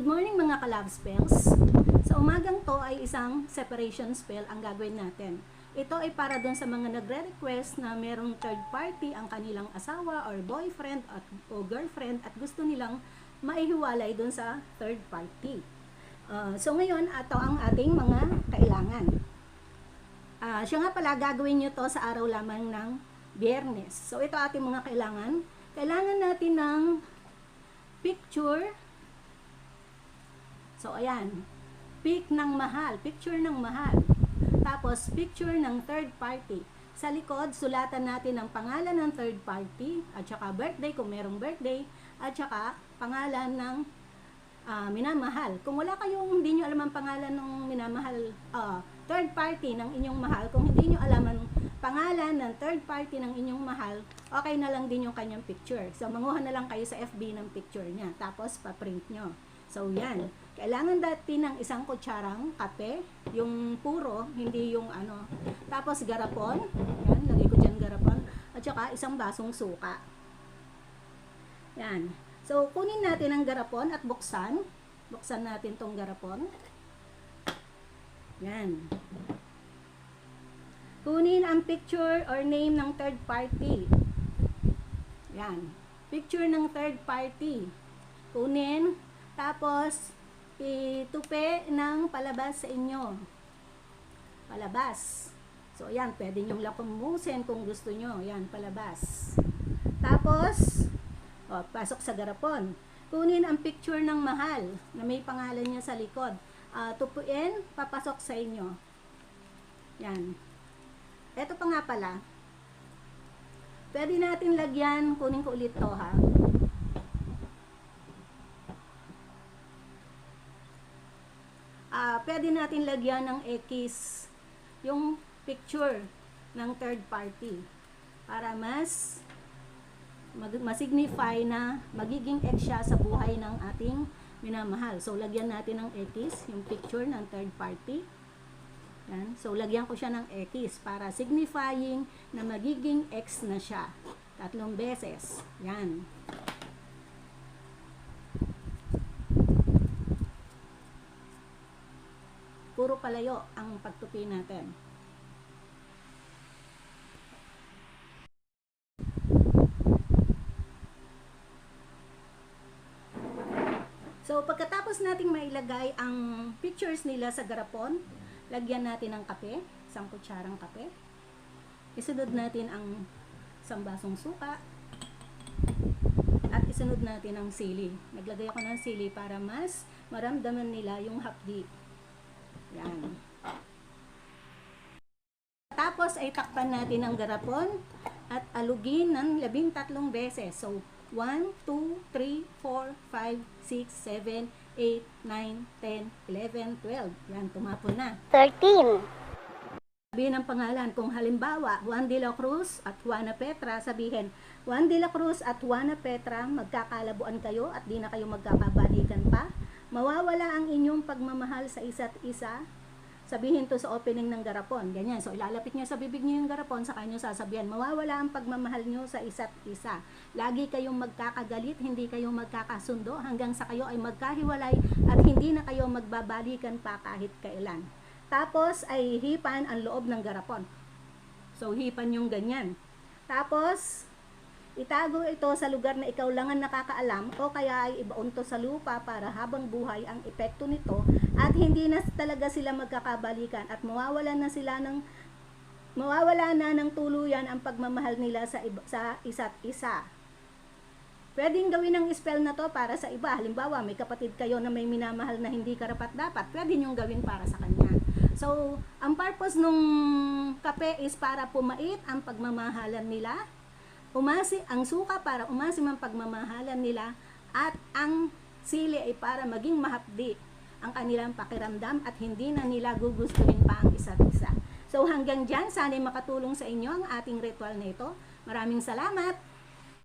Good morning mga ka-love spells. Sa umagang to ay isang separation spell ang gagawin natin. Ito ay para doon sa mga nagre-request na merong third party ang kanilang asawa or boyfriend at, o girlfriend at gusto nilang maihiwalay doon sa third party. Uh, so ngayon, ito ang ating mga kailangan. Ah, siya nga pala, gagawin nyo to sa araw lamang ng biyernes. So ito ating mga kailangan. Kailangan natin ng picture So, ayan. Pic ng mahal. Picture ng mahal. Tapos, picture ng third party. Sa likod, sulatan natin ang pangalan ng third party, at saka birthday kung merong birthday, at saka pangalan ng ah, minamahal. Kung wala kayong, hindi nyo alam ang pangalan ng minamahal, ah, third party ng inyong mahal, kung hindi nyo alam ang pangalan ng third party ng inyong mahal, okay na lang din yung kanyang picture. So, manguha na lang kayo sa FB ng picture niya. Tapos, pa-print nyo. So, yan. Kailangan dati ng isang kutsarang kape, yung puro, hindi yung ano. Tapos, garapon. Yan, lagay ko dyan garapon. At saka, isang basong suka. Yan. So, kunin natin ang garapon at buksan. Buksan natin tong garapon. Yan. Kunin ang picture or name ng third party. Yan. Picture ng third party. Kunin. Tapos, itupi ng palabas sa inyo. Palabas. So, yan. Pwede nyo lakumusin kung gusto nyo. Yan, palabas. Tapos, o, pasok sa garapon. Kunin ang picture ng mahal na may pangalan niya sa likod. Ah, tupuin, papasok sa inyo. Yan. Ito pa nga pala. Pwede natin lagyan, kunin ko ulit to ha. Pwede natin lagyan ng X yung picture ng third party para mas mag, masignify na magiging X siya sa buhay ng ating minamahal. So, lagyan natin ng X, yung picture ng third party. Yan. So, lagyan ko siya ng X para signifying na magiging X na siya. Tatlong beses. Yan. Puro palayo ang pagtupi natin. So, pagkatapos nating mailagay ang pictures nila sa garapon, lagyan natin ng kape, isang kutsarang kape. Isunod natin ang isang basong suka. At isunod natin ang sili. Naglagay ako ng sili para mas maramdaman nila yung hapdi. Yan. Tapos ay takpan natin ang garapon at alugin ng labing tatlong beses. So, 1, 2, 3, 4, 5, 6, 7, 8, 9, 10, 11, 12. Yan, tumapon na. 13, Sabihin ang pangalan. Kung halimbawa, Juan de la Cruz at Juana Petra, sabihin, Juan de la Cruz at Juana Petra, magkakalabuan kayo at di na kayo magkakabalikan pa. Mawawala ang inyong pagmamahal sa isa't isa. Sabihin to sa opening ng garapon. Ganyan. So, ilalapit nyo sa bibig nyo yung garapon, sa kanyo sasabihan, mawawala ang pagmamahal nyo sa isa't isa. Lagi kayong magkakagalit, hindi kayo magkakasundo, hanggang sa kayo ay magkahiwalay at hindi na kayo magbabalikan pa kahit kailan. Tapos ay hipan ang loob ng garapon. So, hipan yung ganyan. Tapos, itago ito sa lugar na ikaw lang ang nakakaalam o kaya ay ibaon to sa lupa para habang buhay ang epekto nito at hindi na talaga sila magkakabalikan at mawawalan na sila ng mawawala na ng tuluyan ang pagmamahal nila sa, iba, sa isa't isa. Pwedeng gawin ang spell na to para sa iba. Halimbawa, may kapatid kayo na may minamahal na hindi karapat dapat, pwede niyong gawin para sa kanya. So, ang purpose nung kape is para pumait ang pagmamahalan nila, umasi ang suka para umasim ang pagmamahalan nila, at ang sili ay para maging mahapdi ang kanilang pakiramdam at hindi na nila gugustuhin pa ang isa't isa. So hanggang dyan, sana'y makatulong sa inyo ang ating ritual na ito. Maraming salamat!